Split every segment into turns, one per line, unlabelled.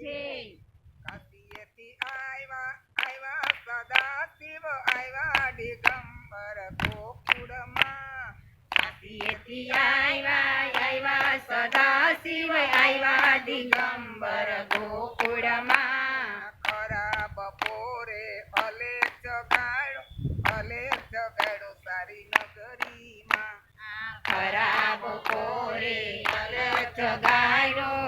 છે.
કાશીએથી આવ્યા આવ્યા સદા આવ્યા દિગંબર ગોકુળમાં
કાશીએથી આવ્યા આવ્યા સદા આવ્યા દિગંબર ગોકુળમાં
ખરા બપોરે અલે જગાડો અલે જગાડો સારી નગરીમાં
ખરા બપોરે અલગ જગાયો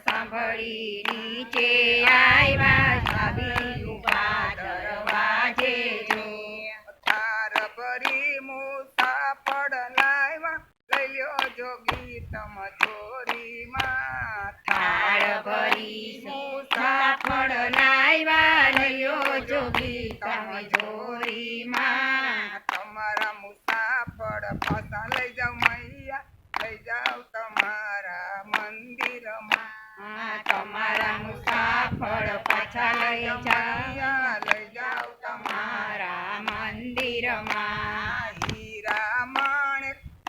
સાંભળી નીચે આવ્યા
સાબી મુસાફળ
પાછા લઈ
જાઓ
લઈ જાઓ તમારા
મારા મંદિરમાં
હીરામણ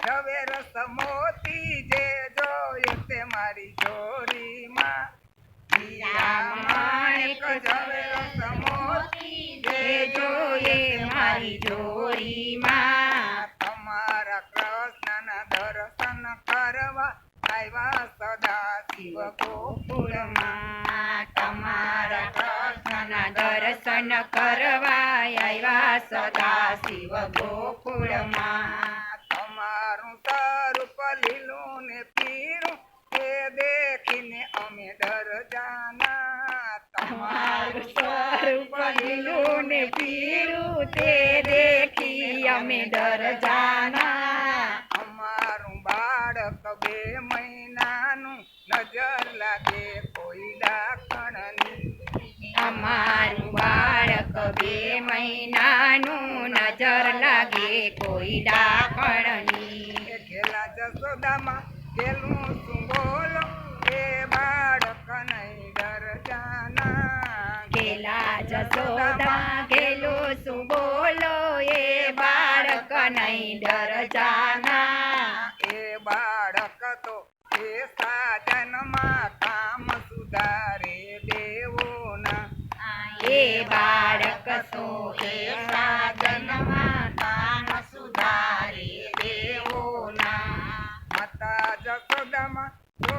રવે રસ મોતી જે જોયે તે મારી જોડીમાં હીરામણ રવે રસ મોતી
જે જોયે મારી જોડીમાં
તમારા કૃષ્ણના દર્શન કરવા આવ્યા સદા શિવ ગોકુળમાં
તમારા કૃષ્ણના દર્શન કરવા આવ્યા સદા શિવ ગોકુળમાં.
તમારું સ્વરૂપ લીલું ને પીરું તે દેખીને અમે ડર જાના
તમારું સ્વરૂપ લીલું ને પીરું તે દેખી અમે ડર જાના
અમારું બાળક બે કોઈ ડાકણની ખેલા જસોદામાં ખેલું શું બોલો? એ બાળક નહીં ડર જાના
ગેલા જસોદા ખેલું શું બોલો? એ બાળક નહીં ડર જાના.
એ બાળક તો એ સાજનમાં કામ સુધારે દેવોના.
એ બાળક તો એ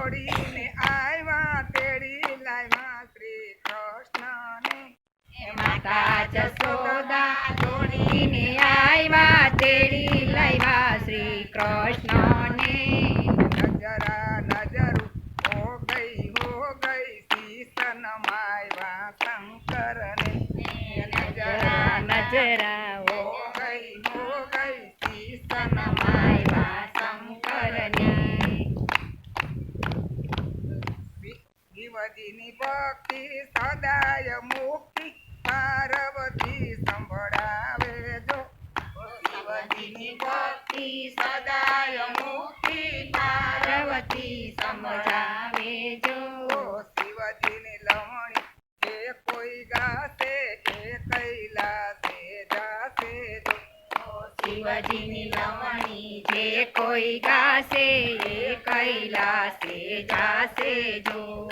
જોડીને આવ્યા તેડી લાવ્યા શ્રી કૃષ્ણને
માતા જસોદા જોડીને આવ્યા તેડી લાવ્યા શ્રી કૃષ્ણને.
નજરા નજરું હો ગઈ હો ગઈ શીશન માયવા શંકરને.
નજરા નજરા
શિવજીની ભક્તિ સદાય મુક્તિ. પાર્વતી સંભળાવે જો.
શિવજીની ભક્તિ સદાય મુક્તિ. પાર્વતી સંભળાવે જો.
શિવજીની લવણી એ કોઈ ગાશે એ કૈલાસે જાશે જો.
શિવજીની લવણી જે કોઈ ગાશે એ કૈલાસે જાશે જો.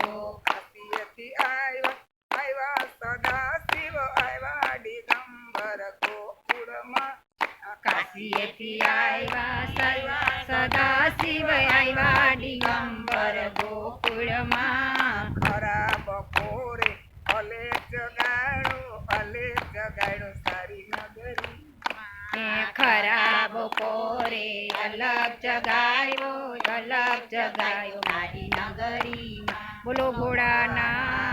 કાશીએથી આવ્યા સદા શિવ આવ્યા દિગંબર ગોકુળમાં. ખરા બપોરે અલે જગાડો અલે જગાડો સારી નગરી
ખરાબ પોરે અલગ જગાયો અલગ જગાયો મારી નગરીમાં. બોલો ઘોડાના